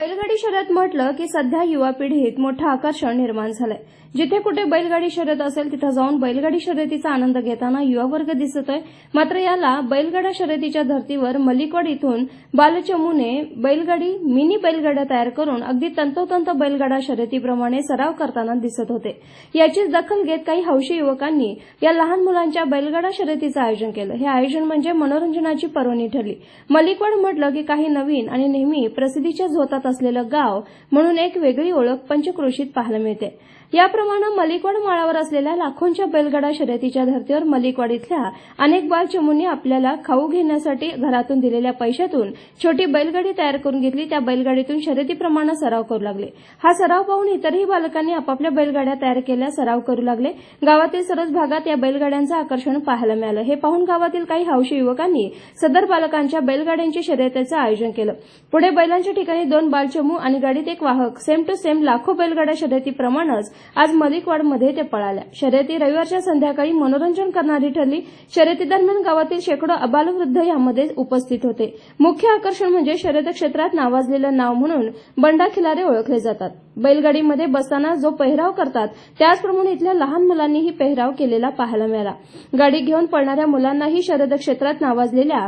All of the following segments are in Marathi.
बैलगाडी शर्यत म्हटलं की सध्या युवा पिढीत मोठं आकर्षण निर्माण झालंय. जिथे कुठे बैलगाडी शर्यत असेल तिथं जाऊन बैलगाडी शर्यतीचा आनंद घेताना युवा वर्ग दिसतोय. मात्र याला बैलगाडा शर्यतीच्या धर्तीवर मलिकवाड इथून बालचमूने बैलगाडी मिनी बैलगाड्या तयार करून अगदी तंतोतंत बैलगाडा शर्यतीप्रमाणे सराव करताना दिसत होते. याचीच दखल घेत काही हौशी युवकांनी या लहान मुलांच्या बैलगाडा शर्यतीचं आयोजन केलं. हे आयोजन म्हणजे मनोरंजनाची पर्वणी ठरली. मलिकवाड म्हटलं की काही नवीन आणि नेहमी प्रसिद्धीच्या झोतात असलेलं गाव म्हणून एक वेगळी ओळख पंचक्रोशीत पाहायला मिळते. याप्रमाणे मलिकवाड माळावर असलेल्या लाखोंच्या बैलगाडा शर्यतीच्या धर्तीवर मलिकवाड इथल्या अनेक बालचमूंनी आपल्याला खाऊ घेण्यासाठी घरातून दिलेल्या पैशातून छोटी बैलगाडी तयार करून घेतली. त्या बैलगाडीतून शर्यतीप्रमाणे सराव करू लागले. हा सराव पाहून इतरही बालकांनी आपापल्या बैलगाड्या तयार केल्या सराव करू लागले. गावातील सर्वच भागात या बैलगाड्यांचं आकर्षण पाहायला मिळालं. हे पाहून गावातील काही हौशी युवकांनी सदर बालकांच्या बैलगाड्यांच्या शर्यतीचं आयोजन केलं. पुढे बैलांच्या ठिकाणी दोन बालचमू आणि गाडीत एक वाहक सेम टू सेम लाखो बैलगाड्या शर्यतीप्रमाणेच आज मलिकवाडमध्ये ते पळाल्या. शर्यती रविवारच्या संध्याकाळी मनोरंजन करणारी ठरली शर्यतीदरम्यान गावातील शेकडो अबालवृद्ध यामध्ये उपस्थित होते. मुख्य आकर्षण म्हणजे शर्यत क्षेत्रात नावाजलेलं नाव म्हणून बंडा खिलारे ओळखले जातात. बैलगाडीमध्ये बसताना जो पेहराव करतात त्याचप्रमाणे इथल्या लहान मुलांनीही पेहराव केलेला पाहायला मिळाला. गाडी घेऊन पळणाऱ्या मुलांनाही शर्यत क्षेत्रात नावाजलेल्या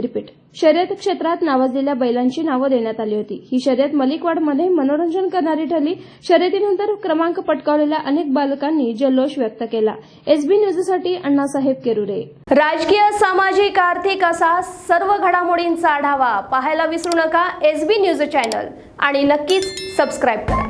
रिपीट शर्यत क्षेत्रात नावाजलेल्या बैलांची नावं देण्यात आली होती. ही शर्यत मलिकवाडमध्ये मनोरंजन करणारी ठरली. शर्यतीनंतर क्रमांक पटकावलेल्या अनेक बालकांनी जल्लोष व्यक्त केला. एसबी न्यूजसाठी अण्णासाहेब केरुरे. राजकीय सामाजिक आर्थिक असा सर्व घडामोडींचा आढावा पाहायला विसरू नका एसबी न्यूज चॅनल. आणि नक्कीच सबस्क्राईब करा.